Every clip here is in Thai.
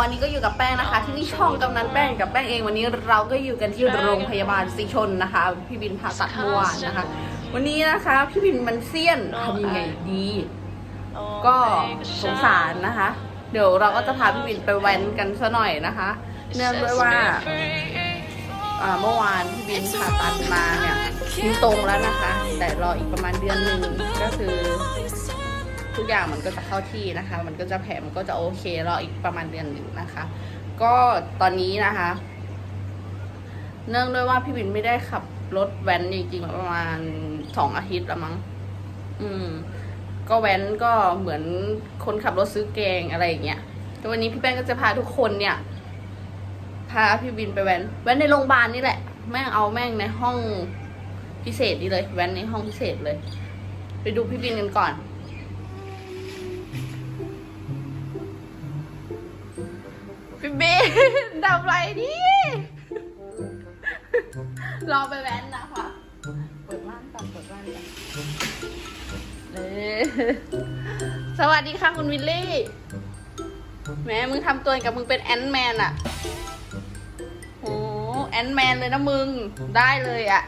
วันนี้ก็อยู่กับแป้งนะคะ ที่นี่ช่องกำนันแป้งกับแป้งเองวันนี้เราก็อยู่กันที่โรงพยาบาลสีชนนะคะ พี่บินผ่าตัดเมื่อวานนะคะ วันนี้นะคะพี่บินมันเสี้ยนทำยังไงดี ก็สงสารนะคะ เดี๋ยวเราก็จะพาพี่บินไปแว้นกันซะหน่อยนะคะ เนื่องด้วยว่าอ่าเมื่อวานพี่บินผ่าตัดมาเนี่ยนิ้วตรงแล้วนะคะ แต่รออีกประมาณเดือนหนึ่งก็คือ ทุกอย่างมันก็จะเข้าที่นะคะ มันก็จะแผลมันก็จะโอเครออีกประมาณเดือนหนึ่งนะคะ ก็ตอนนี้นะคะ เนื่องด้วยว่าพี่บินไม่ได้ขับรถแว้นจริงๆประมาณสองอาทิตย์แล้วมั้งอืม ก็แว้นก็เหมือนคนขับรถซื้อแกงอะไรอย่างเงี้ยแต่วันนี้พี่แป้งก็จะพาทุกคนเนี่ย พาพี่บินไปแว้น แว้นในโรงพยาบาลนี่แหละ แม่งเอาแม่งในห้องพิเศษนี่เลย แว้นในห้องพิเศษเลย ไปดูพี่บินกันก่อน พี่บินทำไรดิรอไปแว้นนะคะเปิดม่านก่อนเปิดม่านก่อนเอ้ยสวัสดีค่ะคุณวิลลี่แหม่มึงทำตัวกับมึงเป็นแอนด์แมนอะโอ้แอนด์แมนเลยนะมึง ได้เลยอะ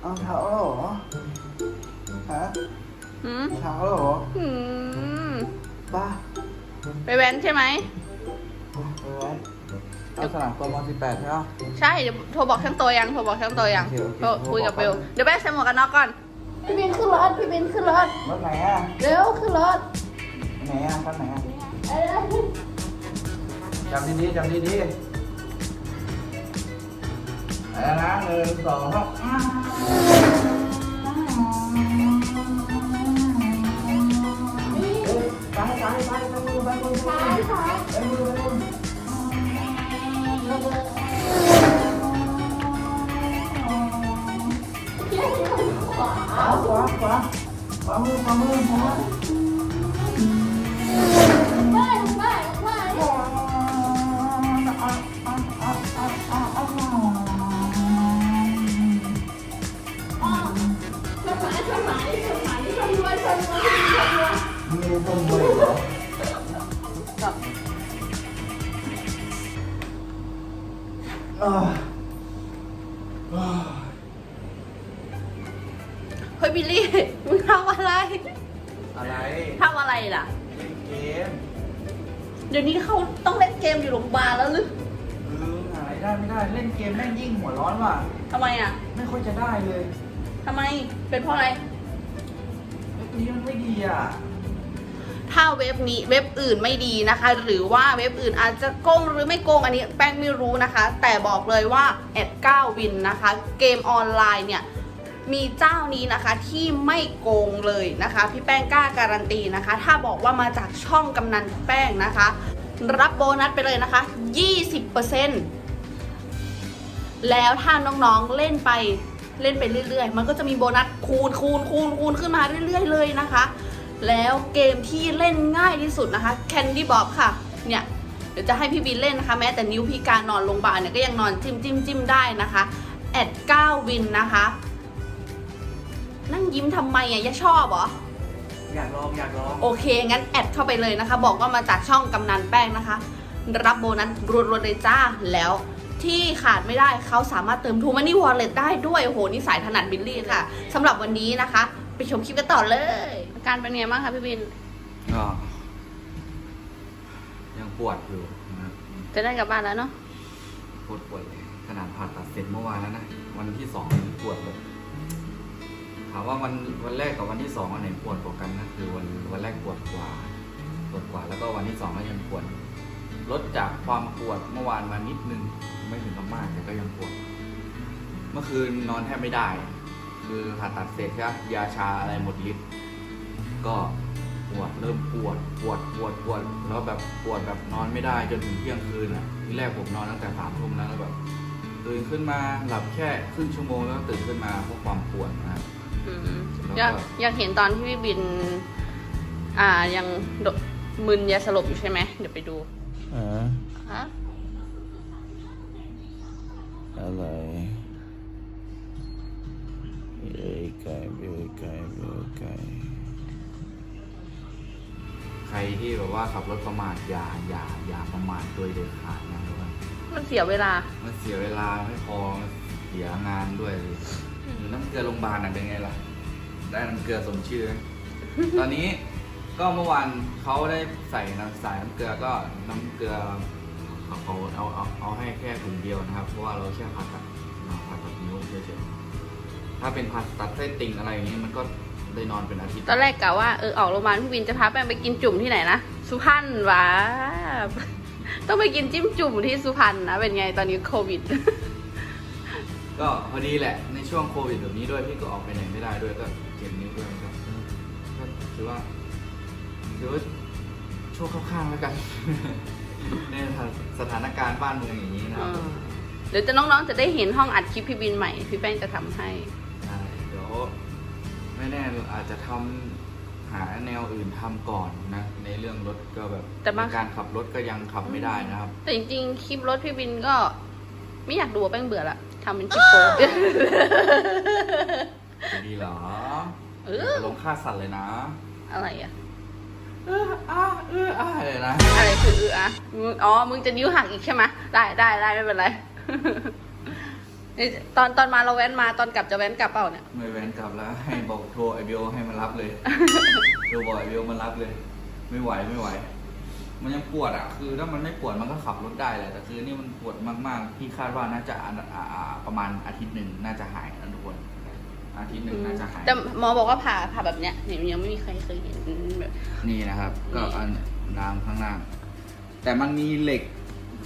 เอาเช้าแล้วเหรอฮะหืมเช้าแล้วเหรอหืมป้า ไปแว้นใช่ไหมไปไว้เอาสนามกม18ใช่ไหม ใช่เดี๋ยวโทรบอกช่างตัวยังโทรบอกช่างตัวยังโอเคโอเค โทรคุยกับโทเบรลบอกเดี๋ยวแม่ใส่หมวกกันน็อกก่อน พี่บินขึ้นรถพี่บินขึ้นรถรถไหนอะเร็วขึ้นรถไหนอะคันไหนอะเอ้ยจำดีๆจำดีๆไปแล้วนะหนึ่งสองสาม ขวาขวาขวามือขวามือขวามือมึงรู้ต้นมวยเหรออ่า ล่ะ เล่นเกมเดี๋ยวนี้เขาต้องเล่นเกมอยู่โรงพยาบาลแล้วหรือคือหาอะไรได้ไม่ได้เล่นเกมแม่งยิ่งหัวร้อนว่ะทำไมอะไม่ค่อยจะได้เลยทำไมเป็นเพราะอะไร เว็บนี้มันไม่ดีอะถ้าเว็บนี้เว็บอื่นไม่ดีนะคะ หรือว่าเว็บอื่นอาจจะโกงหรือไม่โกงอันนี้แป้งไม่รู้นะคะ แต่บอกเลยว่าแอด9วินนะคะ เกมออนไลน์เนี่ย มีเจ้านี้นะคะที่ไม่โกงเลยนะคะ พี่แป้งกล้าการันตีนะคะ ถ้าบอกว่ามาจากช่องกำนันแป้งนะคะ รับโบนัสไปเลยนะคะ 20%แล้วถ้าน้องๆเล่นไปเล่นไปเรื่อยๆ มันก็จะมีโบนัสคูณคูณคูณคูณขึ้นมาเรื่อยๆ เลยนะคะ แล้วเกมที่เล่นง่ายที่สุดนะคะ Candy Bob ค่ะ เนี่ยเดี๋ยวจะให้พี่บินเล่นนะคะ แม้แต่นิ้วพิการนอนโรงพยาบาลเนี่ยก็ยังนอนจิ้มจิ้มจิ้มได้นะคะแอด9วินนะคะ นั่งยิ้มทำไมอะยะชอบเหรอ อยากลองอยากลอง โอเค งั้นแอดเข้าไปเลยนะคะ บอกว่ามาจากช่องกำนันแป้งนะคะ รับโบนัสรวดๆเลยจ้าแล้วที่ขาดไม่ได้เขาสามารถเติมทูมันนี่วอลเล็ตได้ด้วยโอ้โหนี่สายถนัดบิลลี่ค่ะสำหรับวันนี้นะคะ ไปชมคลิปกันต่อเลยอาการเป็นไงบ้างคะพี่บิน ก็ยังปวดอยู่นะครับจะได้กลับบ้านแล้วเนาะ ปวดปวดเลยขนาดผ่าตัดเสร็จเมื่อวานแล้วนะ วันที่สองปวดเลย ถามว่าวันวันแรกกับวันที่สองอันไหนปวดกว่ากันนะคือวันวันแรกปวดกว่าปวดกว่า แล้วก็วันที่สองก็ยังปวดลดจากความปวดเมื่อวานมานิดนึงไม่ถึงกับมากแต่ก็ยังปวด เมื่อคืนนอนแทบไม่ได้ คือผ่าตัดเสร็จใช่ไหมยาชาอะไรหมดฤทธิ์ก็ปวดเริ่มปวดปวดปวดปวดแล้วแบบปวดแบบนอนไม่ได้จนถึงเที่ยงคืนอะทีแรกผมนอนตั้งแต่สามทุ่มแล้วแล้วแบบตื่นขึ้นมาหลับแค่ครึ่งชั่วโมงแล้วตื่นขึ้นมาเพราะความปวดนะครับ อืมแล้วก็อยากอยากเห็นตอนที่พี่บิน อ่ายังโดมึนยาสลบอยู่ใช่ไหมเดี๋ยวไปดูอ่าฮะอะไรเอ้ยไก่เอ้ยไก่เอ้ยไก่ขรที่แบบว่าขับรถประมาทอย่าอย่าอย่าประมาทโดยเด็ดขาดนะทุกคนมันเสียเวลา มันเสียเวลาไม่พอเสียงานด้วยเลยหรือ น้ำเกลือโรงพยาบาลน่ะเป็นไงล่ะ ได้น้ำเกลือสมชื่อ ตอนนี้ก็เมื่อวานเขาได้ใส่น้ำสายน้ำเกลือก็น้ำเกลือเขาเขาเอาเอาเอาให้แค่ถุงเดียวนะครับ เพราะว่าเราแค่ผ่าตัดผ่าตัดนิ้วเฉยๆถ้าเป็นผ่าตัดไส้ติ่งอะไรอย่างนี้มันก็ได้นอนเป็นอาทิตย์ตอนแรกกะว่าเออออกโรงพยาบาลพี่บินจะพาแป้งไปกินจุ่มที่ไหนนะสุพรรณวะต้องไปกินจิ้มจุ่มที่สุพรรณนะเป็นไงตอนนี้โควิด ก็พอดีแหละ ช่วงโควิดแบบนี้ด้วยพี่ก็ออกไปไหนไม่ได้ด้วยก็เจ็บนิ้วด้วยก็เออก็ถือว่าถือว่าโชคเข้าข้างแล้วกัน ในสถานการณ์บ้านเมืองอย่างนี้นะครับหรือจะน้องๆจะได้เห็นห้องอัดคลิปพี่บินใหม่ พี่แป้งจะทำให้ใช่เดี๋ยวไม่แน่อาจจะทำหาแนวอื่นทำก่อนนะ ในเรื่องรถก็แบบแต่บางการขับรถก็ยังขับไม่ได้นะครับ แต่จริงๆคลิปรถพี่บินก็ ไม่อยากดูอะแป้งเบื่อละ ทำเป็นคลิปโป๊จะดีเหรอเออลงค่าสัตว์เลยนะ อะไรอะเอออ้าเอออ้าเลยนะ อะไรคือเอออะมึงอ๋อ มึงจะนิ้วหักอีกใช่ไหมได้ได้ได้ไม่เป็นไรนี่ตอนตอนมาเราแว้นมาตอนกลับจะแว้นกลับเปล่าเนี่ย ไม่แว้นกลับแล้ว ให้บอกโทรไอเบลให้มารับเลย โทรบอกไอเบลมารับเลย ไม่ไหวไม่ไหว มันยังปวดอะ คือถ้ามันไม่ปวดมันก็ขับรถได้แหละแต่คือนี่มันปวดมากๆพี่คาดว่าน่าจะอ่าอ่าอ่าประมาณอาทิตย์หนึ่งน่าจะหายนะทุกคน อาทิตย์หนึ่งน่าจะหาย แต่หมอบอกว่าผ่าผ่าแบบเนี้ยเนี่ยยังไม่มีใครเคยเห็นแบบ นี่นะครับ ก็นี่อันน้ำข้างล่าง แต่มันมีเหล็ก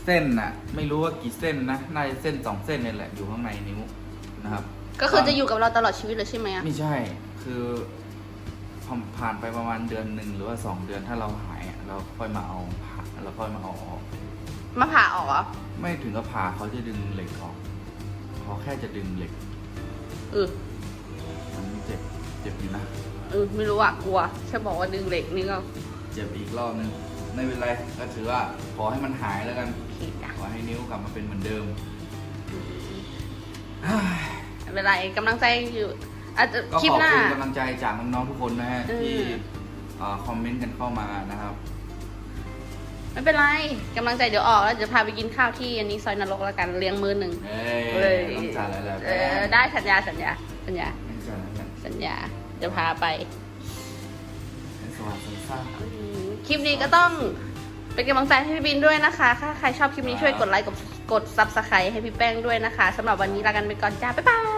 เส้นน่ะ ไม่รู้ว่ากี่เส้นนะน่าจะเส้นสองเส้นนี่แหละอยู่ข้างในนิ้วนะครับ ก็คือจะอยู่กับเราตลอดชีวิตเลยใช่ไหมอะ ไม่ใช่ คือพอ ผ่านไปประมาณเดือนหนึ่งหรือว่าสองเดือนถ้าเราหายอะเราค่อยมาเอาผ่าเราค่อยมาเอาออกมาผ่าออกเหรอไม่ถึงกับผ่าเขาจะดึงเหล็กออกเขาแค่จะดึงเหล็กเออมันเจ็บเจ็บอยู่นะเออไม่รู้อะกลัวแค่บอกว่าดึงเหล็กนี่ก็เจ็บอีกรอบนึงไม่เป็นไรก็ถือว่าขอให้มันหายแล้วกันโอเคจ้ะขอให้นิ้วกลับมาเป็นเหมือนเดิม ไม่เป็นไรกำลังใจอยู่ อาจจะก็คลิปขอบหน้า คุณกำลังใจจากน้องๆทุกคนนะฮะเออ ที่เอ่อคอมเมนต์กันเข้ามานะครับ ไม่เป็นไรกำลังใจเดี๋ยวออกแล้วจะพาไปกินข้าวที่อันนี้ซอยนรกแล้วกันเลี้ยงมือหนึ่ง เอ้เลย ยต้องจ่ายอะไรแล้วเออได้สัญญาสัญญาสัญญาต้องจ่ายอะไรแล้วสัญญาจะพาไป สวัสดีครับ คลิปนี้ก็ต้องเป็นกำลังใจให้พี่บินด้วยนะคะ ถ้าใครชอบคลิปนี้ช่วยกดไลค์กดกดซับสไครต์ให้พี่แป้งด้วยนะคะสำหรับวันนี้ลากันไปก่อนจ้า บ๊ายบาย